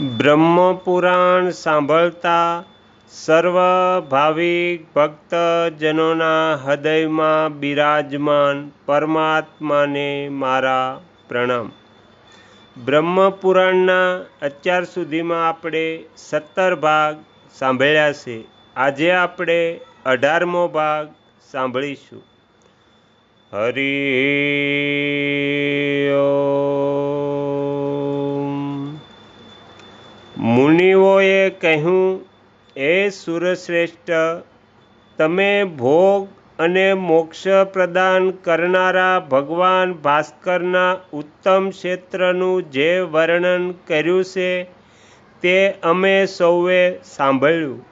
બ્રહ્મપુરાણ સાંભળતા સર્વ ભાવિક ભક્તજનોના હૃદયમાં બિરાજમાન પરમાત્માને મારા પ્રણામ. બ્રહ્મપુરાણના અત્યાર સુધીમાં આપણે સત્તર ભાગ સાંભળ્યા છે. આજે આપણે અઢારમો ભાગ સાંભળીશું. હરિ મુનિઓએ કહ્યું એ સુરશ્રેષ્ઠ, તમે ભોગ અને મોક્ષ પ્રદાન કરનારા ભગવાન ભાસ્કરના ઉત્તમ ક્ષેત્રનું જે વર્ણન કર્યું છે, તે અમે સૌએ સાંભળ્યું.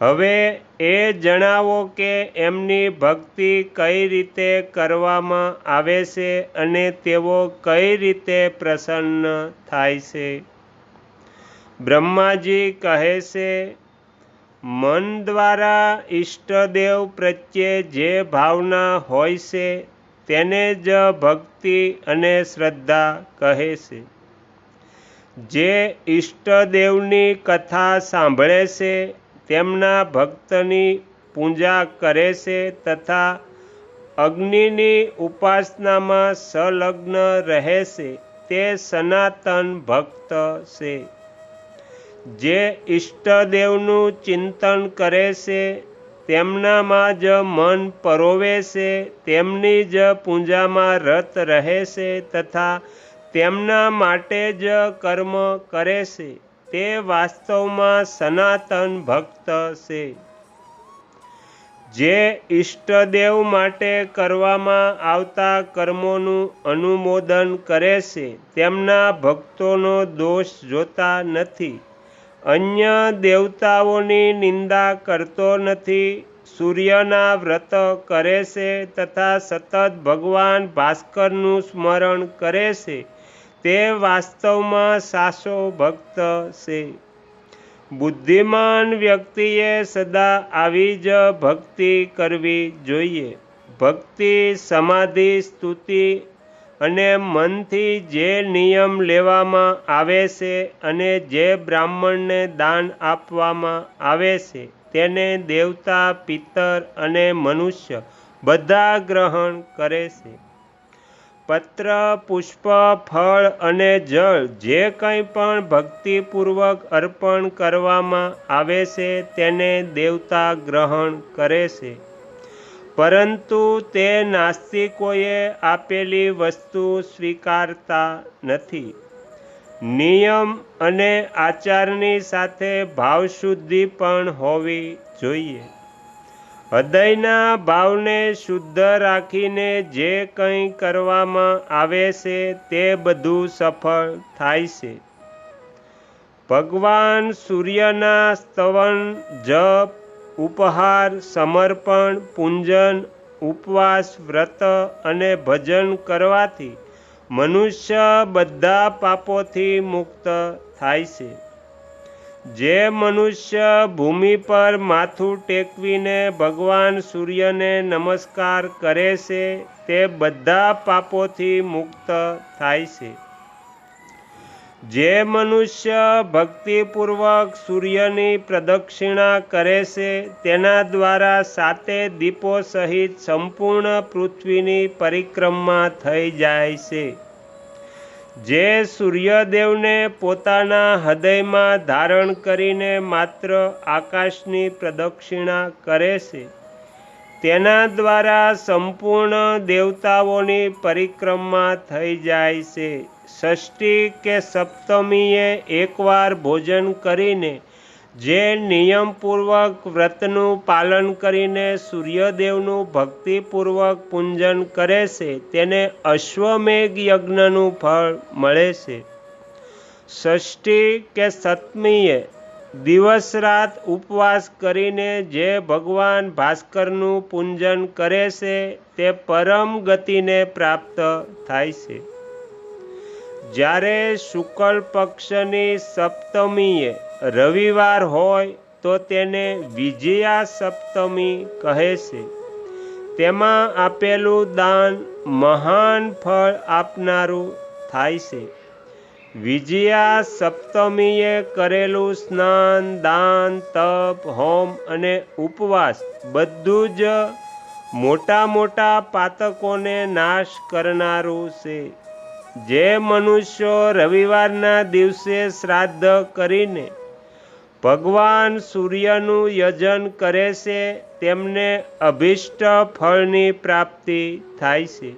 હવે એ જણાવો કે એમની ભક્તિ કઈ રીતે કરવામાં આવે છે અને તેઓ કઈ રીતે પ્રસન્ન થાય છે? બ્રહ્માજી કહે છે, મન દ્વારા ઈષ્ટદેવ પ્રત્યે જે ભાવના હોય છે, તેને જ ભક્તિ અને શ્રદ્ધા કહે છે. જે ઈષ્ટદેવની કથા સાંભળે છે, તેમના ભક્તની પૂજા કરે છે તથા અગ્નિની ઉપાસનામાં સંલગ્ન રહે છે, તે સનાતન ભક્ત છે. જે ઈષ્ટદેવનું ચિંતન કરે છે, તેમનામાં જ મન પરોવે છે, તેમની જ પૂજામાં રત રહે છે તથા તેમના માટે જ કર્મ કરે છે. તે વાસ્તવમાં સનાતન ભક્ત છે. જે ઈષ્ટદેવ માટે કરવામાં આવતા કર્મોનું અનુમોદન કરે છે, તેમના ભક્તોનો દોષ જોતા નથી. અન્ય દેવતાઓની નિંદા કરતો નથી. સૂર્યના વ્રત કરે છે તથા સતત ભગવાન ભાસ્કરનું સ્મરણ કરે છે. તે વાસ્તવમાં સાસો ભક્ત છે. બુદ્ધિમાન વ્યક્તિએ સદા આવી જ ભક્તિ કરવી જોઈએ. ભક્તિ, સમાધિ, સ્તુતિ અને મનથી જે નિયમ લેવામાં આવે છે અને જે બ્રાહ્મણને દાન આપવામાં આવે છે, તેને દેવતા પિતર અને મનુષ્ય બધા ગ્રહણ કરે છે. પત્ર, પુષ્પ, ફળ અને જળ જે કંઈ પણ ભક્તિપૂર્વક અર્પણ કરવામાં આવે છે, તેને દેવતા ગ્રહણ કરે છે. પરંતુ તે નાસ્તિકોએ આપેલી વસ્તુ સ્વીકારતા નથી. નિયમ અને આચારની સાથે ભાવશુદ્ધિ પણ હોવી જોઈએ. હૃદયના ભાવને શુદ્ધ રાખીને જે કંઈ કરવામાં આવે છે તે બધું સફળ થાય છે. ભગવાન સૂર્યના સ્તવન, જપ ઉપહાર, સમર્પણ, પૂંજન, ઉપવાસ, વ્રત અને ભજન કરવાથી મનુષ્ય બધા પાપોથી મુક્ત થાય છે. જે મનુષ્ય ભૂમિ પર માથું ટેકવીને ભગવાન સૂર્યને નમસ્કાર કરે છે, તે બધા પાપોથી મુક્ત થાય છે. જે મનુષ્ય ભક્તિપૂર્વક સૂર્યની પ્રદક્ષિણા કરે છે, તેના દ્વારા સાતે દીપો સહિત સંપૂર્ણ પૃથ્વીની પરિક્રમા થઈ જાય છે. જે સૂર્યદેવને પોતાના હૃદયમાં ધારણ કરીને માત્ર આકાશની પ્રદક્ષિણા કરે છે, તેના દ્વારા સંપૂર્ણ દેવતાઓની પરિક્રમા થઈ જાય છે. ષષ્ઠી કે સપ્તમીએ એકવાર ભોજન કરીને જે નિયમપૂર્વક વ્રતનું પાલન કરીને સૂર્યદેવનું ભક્તિપૂર્વક પૂજન કરે છે, તેને અશ્વમેઘ યજ્ઞનું ફળ મળે છે. ષષ્ઠી કે સપ્તમીએ દિવસ રાત ઉપવાસ કરીને જે ભગવાન ભાસ્કરનું પૂજન કરે છે, તે પરમ ગતિને પ્રાપ્ત થાય છે. જ્યારે શુક્લ પક્ષની સપ્તમીએ રવિવાર હોય તો તેને વિજયા સપ્તમી કહે છે. તેમાં આપેલું દાન મહાન ફળ આપનારું થાય છે. વિજયા સપ્તમીએ કરેલું સ્નાન, દાન, તપ, હોમ અને ઉપવાસ બધું જ મોટા મોટા પાતકોને નાશ કરનારું છે. જે મનુષ્યો રવિવારના દિવસે શ્રાદ્ધ કરીને ભગવાન સૂર્યનું યજન કરે છે, તેમને અભિષ્ટ ફળની પ્રાપ્તિ થાય છે.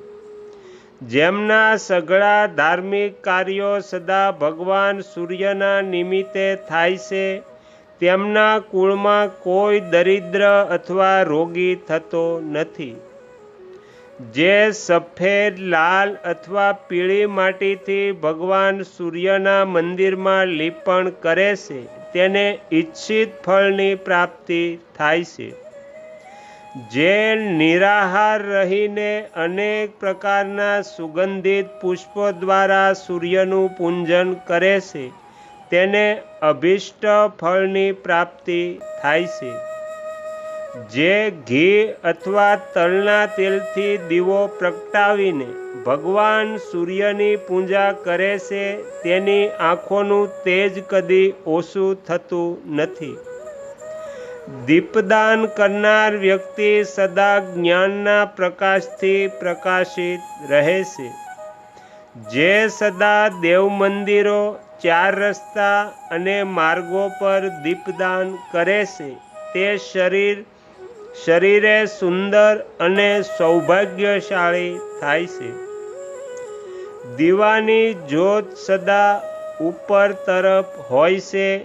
જેમના સઘળા ધાર્મિક કાર્યો સદા ભગવાન સૂર્યના નિમિત્તે થાય છે, તેમના કુળમાં કોઈ દરિદ્ર અથવા રોગી થતો નથી. જે સફેદ, લાલ અથવા પીળી માટીથી ભગવાન સૂર્યના મંદિરમાં લીપણ કરે છે, તેને ઈચ્છિત ફળની પ્રાપ્તિ થાય છે. જે નિરાહાર રહીને અનેક પ્રકારના સુગંધિત પુષ્પો દ્વારા સૂર્યનું પૂંજન કરે છે, તેને અભિષ્ટ ફળની પ્રાપ્તિ થાય છે. જે ઘી અથવા તલના તેલથી દીવો પ્રગટાવીને ભગવાન સૂર્યની પૂજા કરે છે, તેની આંખોનું તેજ કદી ઓછું થતું નથી. દીપદાન કરનાર વ્યક્તિ સદા જ્ઞાનના પ્રકાશથી પ્રકાશિત રહે છે. જે સદા દેવ મંદિરો ચાર રસ્તા અને માર્ગો પર દીપદાન કરે છે, તે શરીર શરીરે સુંદર અને સૌભાગ્યશાળી થાય છે. દીવાની જ્યોત સદા ઉપર તરફ હોય છે.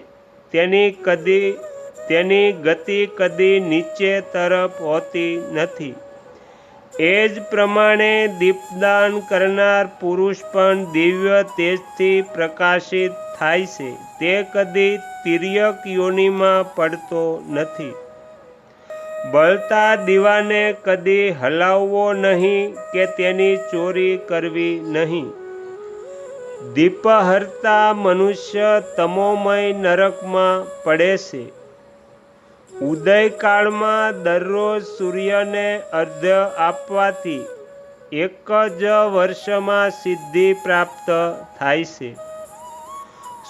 તેની કદી, તેની ગતિ કદી નીચે તરફ હોતી નથી. એ જ પ્રમાણે દીપદાન કરનાર પુરુષ પણ દિવ્ય તેજથી પ્રકાશિત થાય છે. તે કદી તિર્યક યોનિમાં પડતો નથી. બળતા દીવાને કદી હલાવવો નહીં કે તેની ચોરી કરવી નહીં. દીપહર્તા મનુષ્ય તમોમય નરકમાં પડે છે. ઉદયકાળમાં દરરોજ સૂર્યને અર્ધ્ય આપવાથી એક જ વર્ષમાં સિદ્ધિ પ્રાપ્ત થાય છે.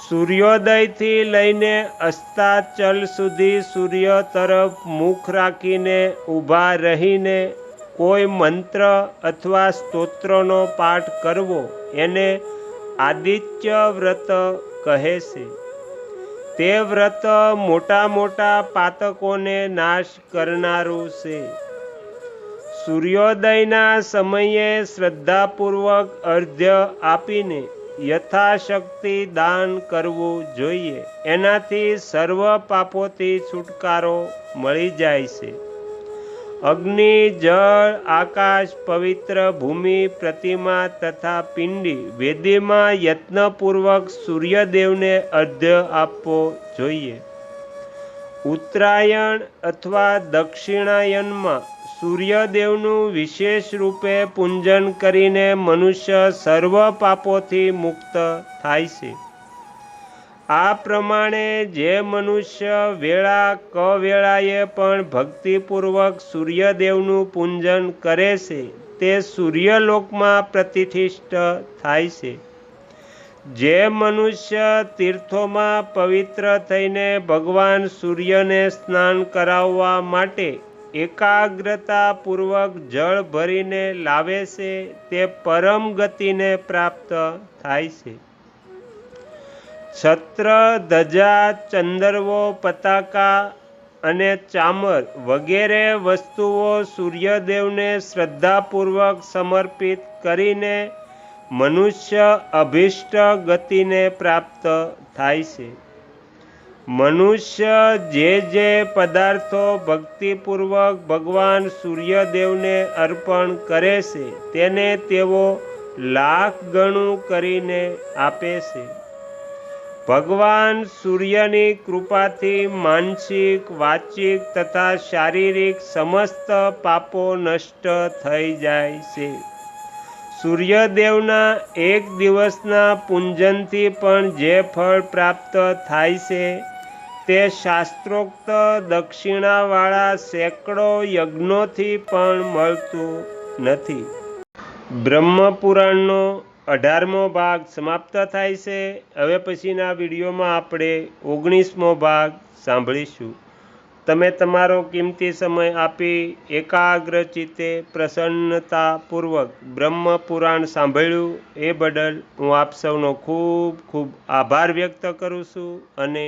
સૂર્યોદયથી લઈને અસ્તાચલ સુધી સૂર્ય તરફ મુખ રાખીને ઊભા રહીને કોઈ મંત્ર અથવા સ્તોત્રનો પાઠ કરવો એને આદિત્ય વ્રત કહે છે. તે વ્રત મોટા મોટા પાતકોને નાશ કરનારું છે. સૂર્યોદયના સમયે શ્રદ્ધાપૂર્વક અર્ધ્ય આપીને યથાશક્તિ દાન કરવું જોઈએ. એનાથી સર્વ પાપોથી છુટકારો મળી જાય છે. અગ્નિ, જળ, આકાશ, પવિત્ર ભૂમિ, પ્રતિમા તથા પિંડી વેદીમાં યત્નપૂર્વક સૂર્યદેવને અર્ધ્ય આપવો જોઈએ. ઉત્તરાયણ અથવા દક્ષિણાયનમાં સૂર્યદેવનું વિશેષ રૂપે પૂંજન કરીને મનુષ્ય સર્વ પાપોથી મુક્ત થાય છે. આ પ્રમાણે જે મનુષ્ય વેળા કવેળાએ પણ ભક્તિપૂર્વક સૂર્યદેવનું પૂંજન કરે છે, તે સૂર્યલોકમાં પ્રતિષ્ઠિત થાય છે. જે મનુષ્ય તીર્થોમાં પવિત્ર થઈને ભગવાન સૂર્યને સ્નાન કરાવવા માટે એકાગ્રતાપૂર્વક જળ ભરીને લાવે છે, તે પરમ ગતિને પ્રાપ્ત થાય છે. છત્ર, ધજા, ચંદરવો, પતાકા અને ચામર વગેરે વસ્તુઓ સૂર્યદેવને શ્રદ્ધાપૂર્વક સમર્પિત કરીને મનુષ્ય અભિષ્ટ ગતિને પ્રાપ્ત થાય છે. મનુષ્ય જે જે પદાર્થો ભક્તિપૂર્વક ભગવાન સૂર્યદેવને અર્પણ કરે છે, તેને તેઓ લાખ ગણું કરીને આપે છે. ભગવાન સૂર્યની કૃપાથી માનસિક, વાચિક તથા શારીરિક સમસ્ત પાપો નષ્ટ થઈ જાય છે. સૂર્યદેવના એક દિવસના પૂંજનથી પણ જે ફળ પ્રાપ્ત થાય છે તે શાસ્ત્રોક્ત દક્ષિણાવાળા સેંકડો યજ્ઞોથી પણ મળતું નથી. બ્રહ્મપુરાણનો અઢારમો ભાગ સમાપ્ત થાય છે. હવે પછીના વિડીયોમાં આપણે ઓગણીસમો ભાગ સાંભળીશું. તમે તમારો કિંમતી સમય આપી એકાગ્રચિતે પ્રસન્નતાપૂર્વક બ્રહ્મપુરાણ સાંભળ્યું એ બદલ હું આપ સૌનો ખૂબ ખૂબ આભાર વ્યક્ત કરું છું અને